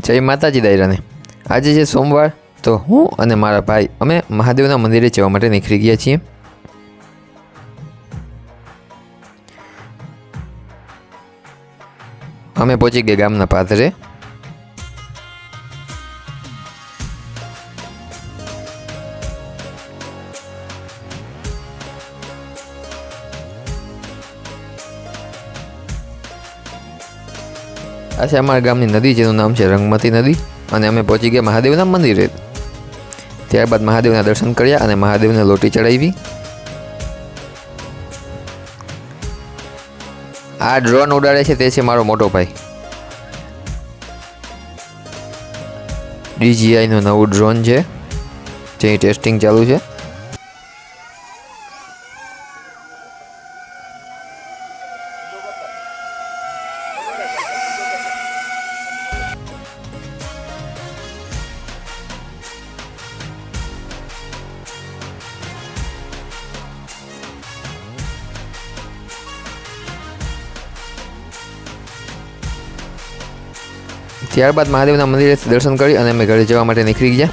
જય માતાજી દાયરાને. આજે છે સોમવાર, તો હું અને મારા ભાઈ, અમે મહાદેવના મંદિરે જવા માટે નીકળી ગયા છીએ. અમે પહોંચી ગયા ગામના પાદરે. આ છે અમારા ગામની નદી જેનું નામ છે રંગમતી નદી. અને અમે પહોંચી ગયા મહાદેવના મંદિરે. ત્યારબાદ મહાદેવના દર્શન કર્યા અને મહાદેવને લોટી ચડાવી. આ ડ્રોન ઉડાડે છે, તે છે મારો મોટો ભાઈ. ડીજીઆઈનું નવું ડ્રોન છે, જેની ટેસ્ટિંગ ચાલુ છે. ત્યારબાદ મહાદેવના મંદિરે દર્શન કરી અને અમે ઘરે જવા માટે નીકળી ગયા.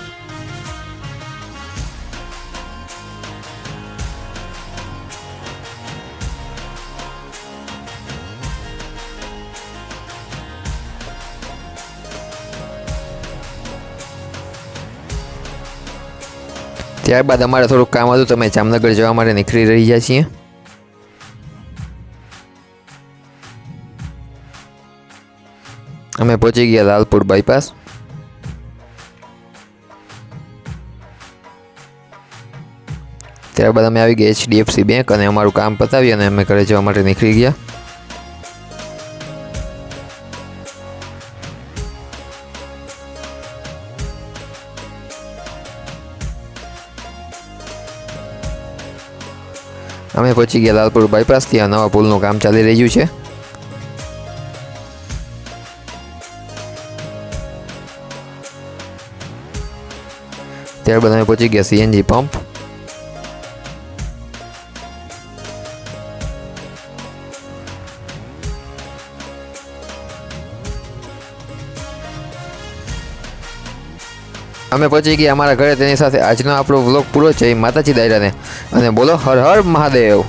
ત્યારબાદ અમારે થોડુંક કામ હતું તમે જામનગર જવા માટે નીકળી રહ્યા છીએ. અમે પહોંચી ગયા લાલપુર બાયપાસ. ત્યારબાદ અમે આવી ગયા એચડીએફસી બેંક અને અમારું કામ પતાવી અને અમે ઘરે જવા માટે નીકળી ગયા. અમે પહોંચી ગયા લાલપુર બાયપાસથી આ નવા પુલનું કામ ચાલી રહ્યું છે. ત્યારબાદ અમે પહોંચી ગયા સીએનજી પંપ. અમે પહોંચી ગયા અમારા ઘરે, તેની સાથે આજનો આપણો વ્લોગ પૂરો છે માતાજી દાયરાને. અને બોલો, હર હર મહાદેવ.